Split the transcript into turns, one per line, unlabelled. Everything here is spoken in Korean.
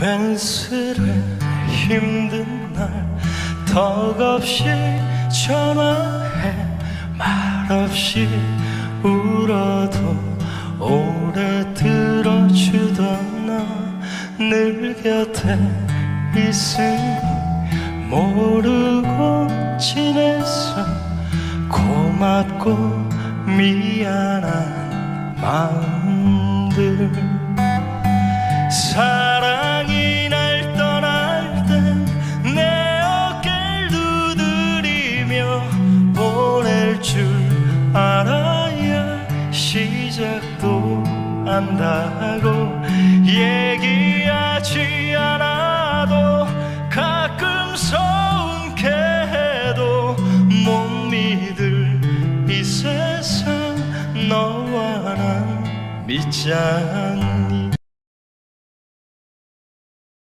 괜스레 힘든 날 덕없이 전화해 말없이 울어도 오래 들어주던 너늘 곁에 있으니 모르고 지냈어 고맙고 미안한 마음 줄 알아야 시작도 안다고 얘기하지 않아도 가끔 서운케 해도 못 믿을 이 세상 너와 난 믿지 않아